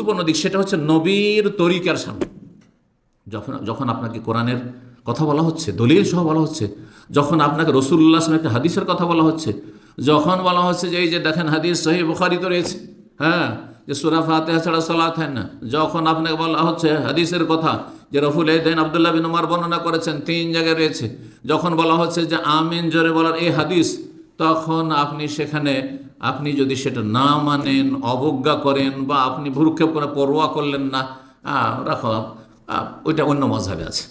গুরুত্বপূর্ণ দিক সেটা হচ্ছে নবীর তরিকার সামনে। যখন যখন আপনাকে কোরআনের কথা বলা হচ্ছে, দলিল সহ বলা হচ্ছে, যখন আপনাকে রসুল্লাহ একটা হাদিসের কথা বলা হচ্ছে, যখন বলা হচ্ছে যে এই যে দেখেন হাদিস সহি বুখারি তো রয়েছে হ্যাঁ যে সুরা ফাতেহা ছাড়া সলাৎ হয় না। যখন আপনাকে বলা হচ্ছে হাদিসের কথা যে রফুল এদিন আবদুল্লাহ বিন উমার বর্ণনা করেছেন, তিন জায়গায় রয়েছে। যখন বলা হচ্ছে যে আমিন জোরে বলার এই হাদিস, তখন আপনি সেখানে আপনি যদি সেটা না মানেন, অবজ্ঞা করেন বা আপনি ভুরুক্ষেপ করে পরোয়া করলেন না রাখো ওইটা অন্য মজাবে আছে।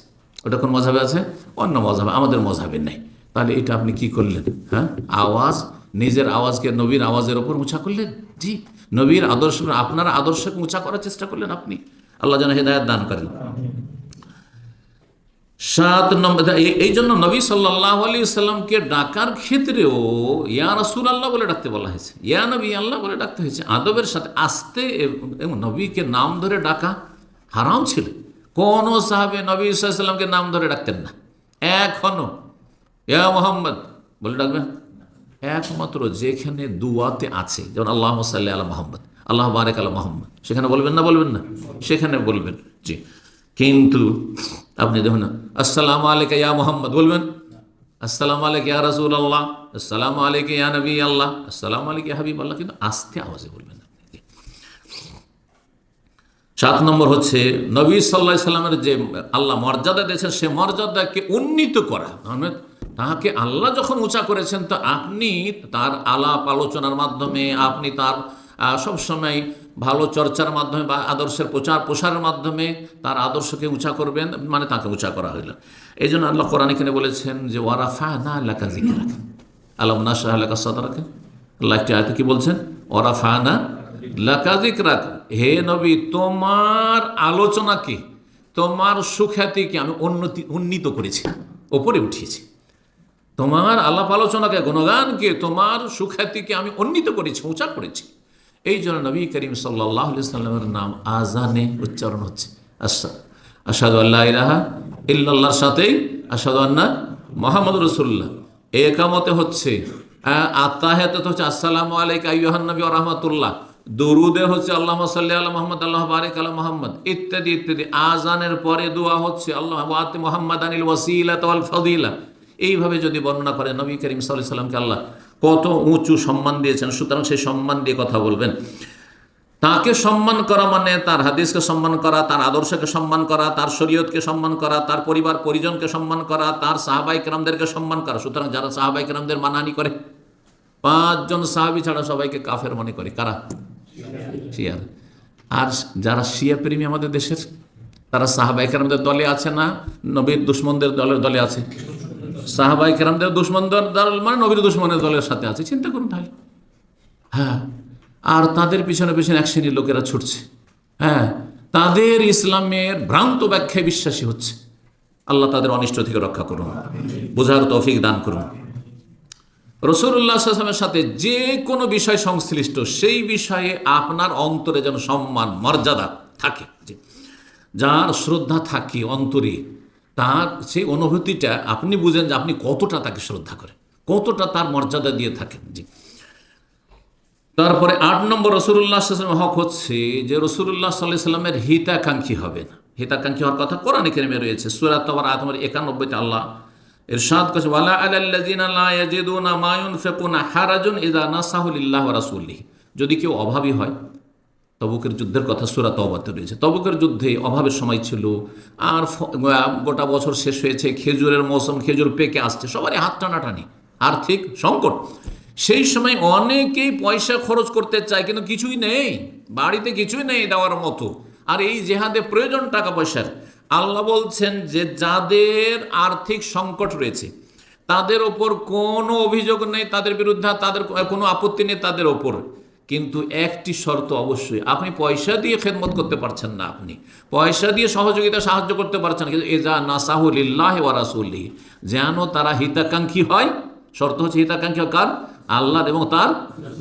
ওটা কোন মজাবে আছে? অন্য মজাবে, আমাদের মজাবে নেই। তাহলে এটা আপনি কি করলেন? হ্যাঁ? আওয়াজ, নিজের আওয়াজকে নবীর আওয়াজের ওপর উঁচা করলেন? জি। নবীর আদর্শ, আপনার আদর্শকে উঁচা করার চেষ্টা করলেন আপনি। আল্লাহ যেন হেদায়ত দান করেন। সাত নম্বর, এই- জন্য নবী সাল্লাহ আলী সাল্লামকে ডাকার ক্ষেত্রেও ইয়া রসুল আল্লাহ বলে ডাকতে বলা হয়েছে। ইয়া নবী, আল্লাহ বলে ডাকতে হয়েছে। আদবের সাথে আস্তে এবং নবীকে নাম ধরে ডাকা হারাম ছিল। কোন সাহাবে নবী সাল্লামকে নাম ধরে ডাকতেন না। এখনও। ইয়া মোহাম্মদ, বলে ডাকবেন? একমাত্র যেখানে দুয়াতে আছে, যেমন আল্লাহ সাল্লাহ আলা মোহাম্মদ, আল্লাহ বারেক আলা মোহাম্মদ। সেখানে বলবেন না বলবেন না? সেখানে বলবেন, জি। কিন্তু আপনি দেখুন আসসালামু আলাইকা ইয়া মোহাম্মদ বলবেন, আসসালামু আলাইকা ইয়া রাসূল আল্লাহ আসসালামু আলাইকা ইয়া নবী আল্লাহ আসসালামু আলাইকা হাবিব আল্লাহ কিন্তু আস্তে আওয়াজে বলবেন সাত নম্বর হচ্ছে, নবী সাল্লাহ সাল্লামের যে আল্লাহ মর্যাদা দিয়েছেন, সে মর্যাদাকে উন্নীত করা। তাহাকে আল্লাহ যখন উঁচা করেছেন, তো আপনি তার আলাপ আলোচনার মাধ্যমে, আপনি তার সবসময় ভালো চর্চার মাধ্যমে বা আদর্শের প্রচার প্রসারের মাধ্যমে তার আদর্শকে উঁচা করবেন মানে তাকে উঁচা করা হইল। এই জন্য আল্লাহ কোরআন এখানে বলেছেন যে ওয়ারাফা না এলাকা জিকে রাখেন আল্লাহ শাহ এলাকা সদা রাখেন আল্লাহ একটি আয়তে কি বলছেন? ওরাফা না লাকাজিক রাখ হে নবী, তোমার আলোচনাকে তোমার সুখ্যাতিকে আমি উন্নতি উন্নীত করেছি ওপরে উঠিয়েছি। তোমার আলাপ আলোচনাকে, গুণগানকে, তোমার সুখ্যাতিকে আমি উন্নীত করেছি, উঁচা করেছি। এই জন্য নবী করিম সাল্লাহ সাল্লামের নাম আজানে উচ্চারণ হচ্ছে। আশা আসাদু আল্লাহ ইরাহা ইল্লাল্লাহর সাথেই আসাদু আন্না মোহাম্মদ রসুল্লাহ একামতে হচ্ছে আত্মাহেতে হচ্ছে আসসালামু আলাইকা আইয়ুহান নবী ওয়া রাহমাতুল্লাহ। দরুদে হচ্ছে আল্লাহ সাল্লি আল্লাহ মোহাম্মদ, আল্লাহ বারেক আল্লাহ মোহাম্মদ। ইত্যাদি ইত্যাদি। আজানের পরে দোয়া হচ্ছে আল্লাহ মোহাম্মদ আনিল ওয়াসিলা তোয়াল ফদিলা। এইভাবে যদি বর্ণনা করে নবী করিম সাল্লাহ সাল্লামকে আল্লাহ কত উঁচু সম্মান দিয়েছেন, সুতরাং সেই সম্মান দিয়ে কথা বলবেন। তাকে সম্মান করা মানে তার হাদিসকে সম্মান করা, তার আদর্শকে সম্মান করা, তার শরীয়তকে সম্মান করা, তার পরিবার পরিজনকে সম্মান করা, তার সাহাবাই কেরামদেরকে সম্মান করা। সুতরাং যারা সাহাবাই কেরামদের মানানি করে, পাঁচজন সাহাবি ছাড়া সবাইকে কাফের মনে করে। কারা? শিয়ার আর যারা শিয়া প্রেমী আমাদের দেশের, তারা সাহাবাই কেরামদের দলে আছে না? নবীর দুশ্মনদের দলে দলে আছে? সাহাবাই কেরামদের দুশ্মনদের দল মানে নবীর দুশ্মনের দলের সাথে আছে, চিন্তা করুন তাহলে হ্যাঁ আর তাদের পিছনে পিছনে এক শ্রেণির লোকেরা ছুটছে। হ্যাঁ তাদের ইসলামের ভ্রান্ত ব্যাখ্যায় বিশ্বাসী হচ্ছে। আল্লাহ তাদের অনিষ্ট থেকে রক্ষা করুন। বোঝার তৌফিক দান করুন। আসলামের সাথে যে কোনো বিষয় সংশ্লিষ্ট, সেই বিষয়ে আপনার অন্তরে যেন সম্মান, মর্যাদা থাকে। যার শ্রদ্ধা থাকে অন্তরে তার সেই অনুভূতিটা আপনি বুঝেন যে আপনি কতটা তাকে শ্রদ্ধা করেন, কতটা তার মর্যাদা দিয়ে থাকেন। জি। তারপরে আট নম্বর রসুল্লাহ হক হচ্ছে যে রসুল্লাহ সাল্লাহ সাল্লামের হিতাকাঙ্ক্ষী হবে না। হিতাকাঙ্ক্ষী হওয়ার কথা কোরআন কেনেমে রয়েছে। সুরাত তোমার আতমের একানব্বইতে আল্লাহ ইরশাদ করছে, ওয়ালা আলাল্লাযিনা লা ইয়াজিদুনা মা ইউনফিকুনা হারাজুন ইযা নাসাহুলিল্লাহ ওয়া রাসূলিহি। যদি কেউ অভাবী হয় তবুকের যুদ্ধের কথা সুরা তবাতে রয়েছে। তবুকের যুদ্ধে অভাবের সময় ছিল, আর গোটা বছর শেষ হয়েছে, খেজুরের মৌসুম, খেজুর পেকে আসছে, সবারই হাত টানাটানি, আর্থিক সংকট। সেই সময় অনেকেই পয়সা খরচ করতে চায়, কিন্তু কিছুই নেই, বাড়িতে কিছুই নেই দেওয়ার মতো। আর এই জেহাদে প্রয়োজন টাকা পয়সার। আল্লাহ বলছেন যে, যাদের আর্থিক সংকট রয়েছে, তাদের ওপর কোনো অভিযোগ নেই, তাদের বিরুদ্ধে তাদের কোনো আপত্তি নেই তাদের ওপর। কিন্তু একটি শর্ত অবশ্যই, আপনি পয়সা দিয়ে খেদমত করতে পারছেন না আপনি। পয়সা দিয়ে সহযোগিতা সাহায্য করতে পারছেন কিন্তু এজা নাসাহুলিল্লাহ ওয়ারাসুল্লি যেন তারা হিতাকাঙ্ক্ষী হয়, শর্ত হচ্ছে হিতাকাঙ্ক্ষী কার? আল্লাহর এবং তার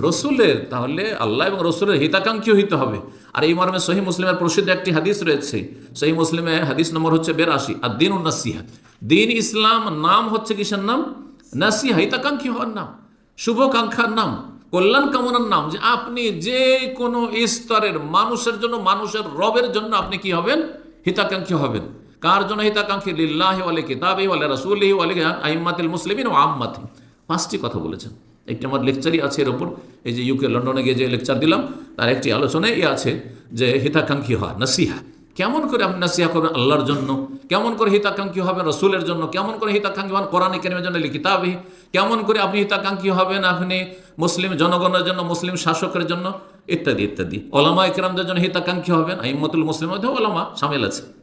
রসুলের। তাহলে আল্লাহ এবং রসুলের হিতাকাঙ্ক্ষী হইতে হবে। আর এই মর্মে সহি মুসলিমের প্রসিদ্ধ একটি হাদিস রয়েছে, সহি মুসলিমে হাদিস নম্বর হচ্ছে বেরাশি আর দিন নাসিহা। দিন ইসলাম নাম হচ্ছে কিসের নাম? নাসিহা, হিতাকাঙ্ক্ষী হওয়ার নাম, শুভকাঙ্ক্ষার নাম। কল্যাণ কামনার নাম যে আপনি যে কোনো স্তরের মানুষের জন্য, মানুষের রবের জন্য আপনি কি হবেন? হিতাকাঙ্ক্ষী হবেন। কার জন্য হিতাকাঙ্ক্ষী? লিল্লাহ ওয়ালে কিতাবি ওয়ালে রাসূলিহি ওয়ালে আইম্মাতিল মুসলিমিন ও আম্মাতি। পাঁচটি কথা বলেছেন। একটি আমার লেকচারই আছে এর ওপর এই যে ইউকে লন্ডনে গিয়ে যে লেকচার দিলাম, তার একটি আলোচনায় আছে যে হিতাকাঙ্ক্ষী হয় নাসিহা। কেমন করে আপনি নাসিহা করবেন? আল্লাহর জন্য। কেমন করে হিতাকাঙ্ক্ষী হবেন? রসুলের জন্য। কেমন করে হিতাকাঙ্ক্ষী হবেন কোরআন কেরিমের জন্য কিতাবি কেমন করে আপনি হিতাকাঙ্ক্ষী হবেন আপনি? মুসলিম জনগণের জন্য, মুসলিম শাসকের জন্য ইত্যাদি ইত্যাদি। ওলামা ইকরামদের জন্য হিতাকাঙ্ক্ষী হবেন, আইমতুল মুসলিমের মধ্যে ওলামা সামিল আছে।